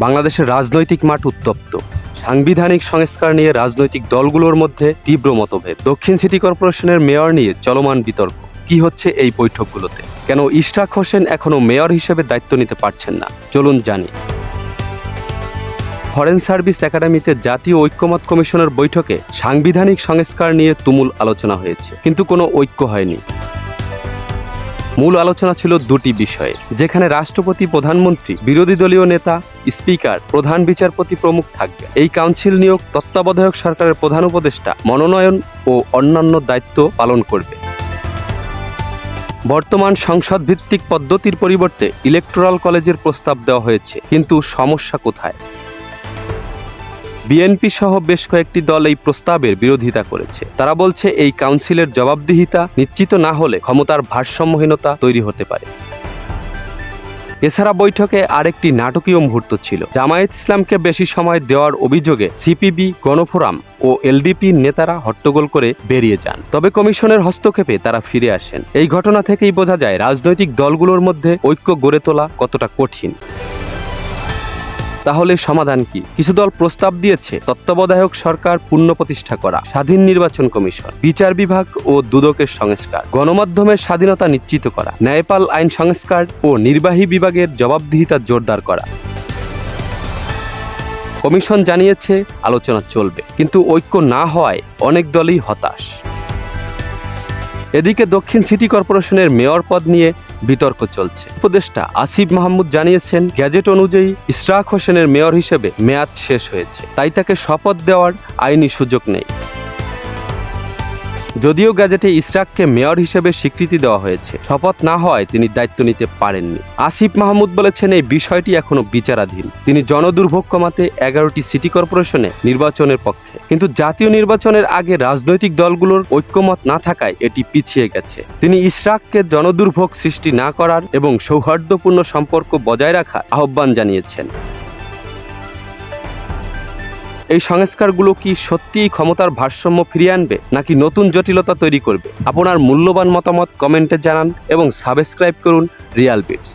বাংলাদেশের রাজনৈতিক মাঠ উত্তপ্ত। সাংবিধানিক সংস্কার নিয়ে রাজনৈতিক দলগুলোর মধ্যে তীব্র মতভেদ। দক্ষিণ সিটি কর্পোরেশনের মেয়র নিয়ে চলমান বিতর্ক। কি হচ্ছে এই বৈঠকগুলোতে? কেন ইশরাক হোসেন এখনও মেয়র হিসেবে দায়িত্ব নিতে পারছেন না? চলুন জানি। ফরেন সার্ভিস একাডেমিতে জাতীয় ঐক্যমত কমিশনের বৈঠকে সাংবিধানিক সংস্কার নিয়ে তুমুল আলোচনা হয়েছে। কিন্তু কোনো ঐক্য হয়নি। মূল আলোচনা ছিল দুটি বিষয়ে, যেখানে রাষ্ট্রপতি, প্রধানমন্ত্রী, বিরোধী দলীয় নেতা, স্পিকার, প্রধান বিচারপতি প্রমুখ থাকবে এই কাউন্সিল নিয়োগ তত্ত্বাবধায়ক সরকারের প্রধান উপদেষ্টা, মনোনয়ন ও অন্যান্য দায়িত্ব পালন করবে। বর্তমান সংসদ ভিত্তিক পদ্ধতির পরিবর্তে ইলেকটোরাল কলেজের প্রস্তাব দেওয়া হয়েছে, কিন্তু সমস্যা কোথায়? বিএনপি সহ বেশ কয়েকটি দল এই প্রস্তাবের বিরোধিতা করেছে। তারা বলছে, এই কাউন্সিলের জবাবদিহিতা নিশ্চিত না হলে ক্ষমতার ভারসাম্যহীনতা তৈরি হতে পারে। এছাড়া বৈঠকে আরেকটি নাটকীয় মুহূর্ত ছিল। জামায়াত ইসলামকে বেশি সময় দেওয়ার অভিযোগে সিপিবি, গণফোরাম ও এলডিপির নেতারা হট্টগোল করে বেরিয়ে যান। তবে কমিশনের হস্তক্ষেপে তারা ফিরে আসেন। এই ঘটনা থেকেই বোঝা যায়, রাজনৈতিক দলগুলোর মধ্যে ঐক্য গড়ে তোলা কতটা কঠিন। তাহলে সমাধান কি? কিছু দল প্রস্তাব দিয়েছে, তত্ত্বাবধায়ক সরকার পুনঃ প্রতিষ্ঠা করা, স্বাধীন নির্বাচন কমিশন, বিচার বিভাগ ও দুদকের সংস্কার, গণমাধ্যমের স্বাধীনতা নিশ্চিত করা, ন্যায়পাল আইন সংস্কার ও নির্বাহী বিভাগের জবাবদিহিতা জোরদার করা। কমিশন জানিয়েছে, আলোচনা চলবে, কিন্তু ঐক্য না হওয়ায় অনেক দলই হতাশ। এদিকে দক্ষিণ সিটি কর্পোরেশনের মেয়র পদ নিয়ে বিতর্ক চলছে। উপদেষ্টা আসিফ মাহমুদ জানিয়েছেন, গ্যাজেট অনুযায়ী ইশরাক হোসেনের মেয়র হিসেবে মেয়াদ শেষ হয়েছে। তাই তাকে শপথ দেওয়ার আইনি সুযোগ নেই। যদিও গ্যাজেটে ইসরাককে মেয়র হিসেবে স্বীকৃতি দেওয়া হয়েছে। শপথ না হওয়ায় তিনি দায়িত্ব নিতে পারেননি। আসিফ মাহমুদ বলেছেন এই বিষয়টি এখনও বিচারাধীন। তিনি জনদুর্ভোগ কমাতে এগারোটি সিটি কর্পোরেশনে নির্বাচনের পক্ষে। কিন্তু জাতীয় নির্বাচনের আগে রাজনৈতিক দলগুলোর ঐক্যমত না থাকায় এটি পিছিয়ে গেছে। তিনি ইশরাককে জনদুর্ভোগ সৃষ্টি না করার এবং সৌহার্দ্যপূর্ণ সম্পর্ক বজায় রাখার আহ্বান জানিয়েছেন। এই সংস্কারগুলো কি সত্যিই ক্ষমতার ভারসাম্য ফিরিয়ে আনবে, নাকি নতুন জটিলতা তৈরি করবে? আপনার মূল্যবান মতামত কমেন্টে জানান এবং সাবস্ক্রাইব করুন রিয়াল বিটস